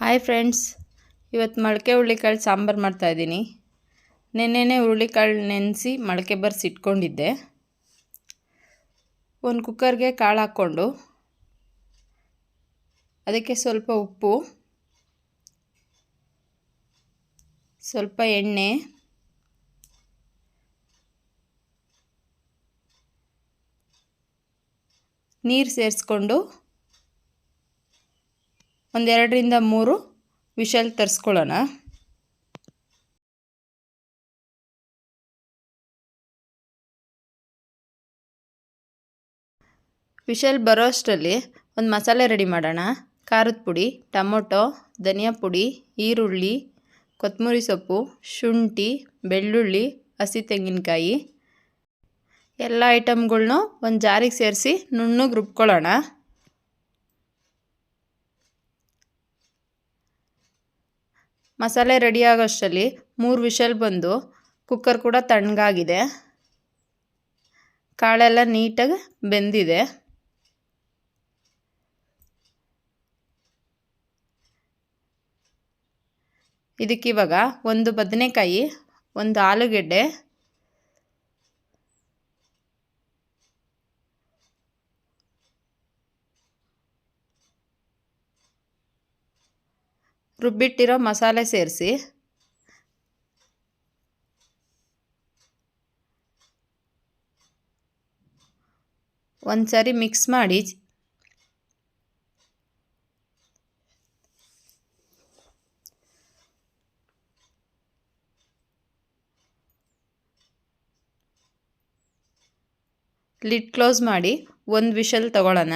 Hi friends ಇವತ್ತು ಮೊಳಕೆ ಹುರುಳಿಕಾಳು ಸಾಂಬಾರು ಮಾಡ್ತಾಯಿದ್ದೀನಿ ನೆನ್ನೆನೆ ಹುರುಳಿಕಾಳು ನೆನೆಸಿ ಮೊಳಕೆ ಬರ್ಸಿ ಇಟ್ಕೊಂಡಿದ್ದೆ. ಒಂದು ಕುಕ್ಕರ್ಗೆ ಕಾಳು ಹಾಕ್ಕೊಂಡು, ಅದಕ್ಕೆ ಸ್ವಲ್ಪ ಉಪ್ಪು, ಸ್ವಲ್ಪ ಎಣ್ಣೆ, ನೀರು ಸೇರಿಸ್ಕೊಂಡು ಒಂದೆರಡರಿಂದ ಮೂರು ವಿಷಲ್ ತರಿಸ್ಕೊಳ್ಳೋಣ. ವಿಷಲ್ ಬರೋ ಅಷ್ಟರಲ್ಲಿ ಒಂದು ಮಸಾಲೆ ರೆಡಿ ಮಾಡೋಣ. ಖಾರದ ಪುಡಿ, ಟೊಮೊಟೊ, ಧನಿಯಾ ಪುಡಿ, ಈರುಳ್ಳಿ ಕೊತ್ತಂಬರಿ ಸೊಪ್ಪು, ಶುಂಠಿ, ಬೆಳ್ಳುಳ್ಳಿ, ಹಸಿ ತೆಂಗಿನಕಾಯಿ. ಎಲ್ಲ ಐಟಮ್ಗಳ್ನೂ ಒಂದು ಜಾರಿಗೆ ಸೇರಿಸಿ ನುಣ್ಣಗೆ ರುಬ್ಕೊಳ್ಳೋಣ. ಮಸಾಲೆ ರೆಡಿ ಆಗೋಷ್ಟರಲ್ಲಿ ಮೂರು ವಿಷಲ್ ಬಂದು ಕುಕ್ಕರ್ ಕೂಡ ತಣ್ಣಗಾಗಿದೆ. ಕಾಳೆಲ್ಲ ನೀಟಾಗಿ ಬೆಂದಿದೆ. ಇದಕ್ಕಿವಾಗ ಒಂದು ಬದನೆಕಾಯಿ, ಒಂದು ಆಲೂಗೆಡ್ಡೆ ರುಬ್ಬಿಟ್ಟಿರೋ ಮಸಾಲೆ ಸೇರಿಸಿ. ಒಂದು ಸಾರಿ ಮಿಕ್ಸ್ ಮಾಡಿ. ಲಿಡ್ ಕ್ಲೋಸ್ ಮಾಡಿ ಒಂದು ವಿಷಲ್ ತಗೊಳ್ಳೋಣ.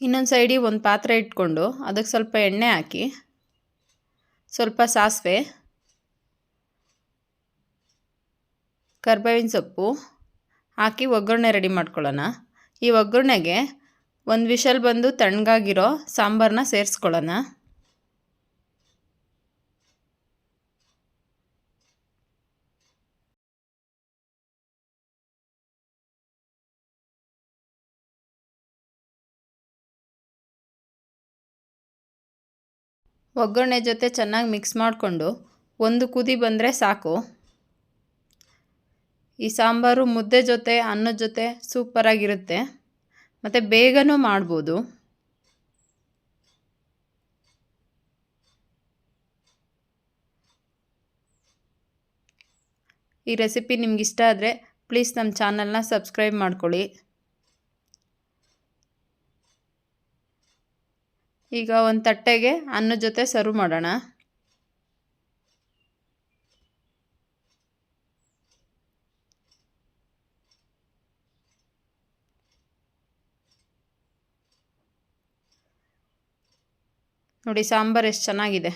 ಇನ್ನೊಂದು ಸೈಡಿಗೆ ಒಂದು ಪಾತ್ರೆ ಇಟ್ಕೊಂಡು ಅದಕ್ಕೆ ಸ್ವಲ್ಪ ಎಣ್ಣೆ ಹಾಕಿ, ಸ್ವಲ್ಪ ಸಾಸಿವೆ, ಕರ್ಬೇವಿನ ಸೊಪ್ಪು ಹಾಕಿ ಒಗ್ಗರಣೆ ರೆಡಿ ಮಾಡ್ಕೊಳ್ಳೋಣ. ಈ ಒಗ್ಗರಣೆಗೆ ಒಂದು ವಿಷಲ್ ಬಂದು ತಣ್ಣಗಾಗಿರೋ ಸಾಂಬಾರನ್ನ ಸೇರಿಸ್ಕೊಳ್ಳೋಣ. ಒಗ್ಗರಣೆ ಜೊತೆ ಚೆನ್ನಾಗಿ ಮಿಕ್ಸ್ ಮಾಡಿಕೊಂಡು ಒಂದು ಕುದಿ ಬಂದರೆ ಸಾಕು. ಈ ಸಾಂಬಾರು ಮುದ್ದೆ ಜೊತೆ, ಅನ್ನದ ಜೊತೆ ಸೂಪರಾಗಿರುತ್ತೆ ಮತ್ತು ಬೇಗನೂ ಮಾಡ್ಬೋದು. ಈ ರೆಸಿಪಿ ನಿಮ್ಗೆ ಇಷ್ಟ ಆದರೆ ಪ್ಲೀಸ್ ನಮ್ಮ ಚಾನಲ್ನ ಸಬ್ಸ್ಕ್ರೈಬ್ ಮಾಡ್ಕೊಳ್ಳಿ. ಈಗ ಒಂದು ತಟ್ಟೆಗೆ ಅನ್ನದ ಜೊತೆ ಸರ್ವ್ ಮಾಡೋಣ. ನೋಡಿ ಸಾಂಬಾರು ಎಷ್ಟು ಚೆನ್ನಾಗಿದೆ.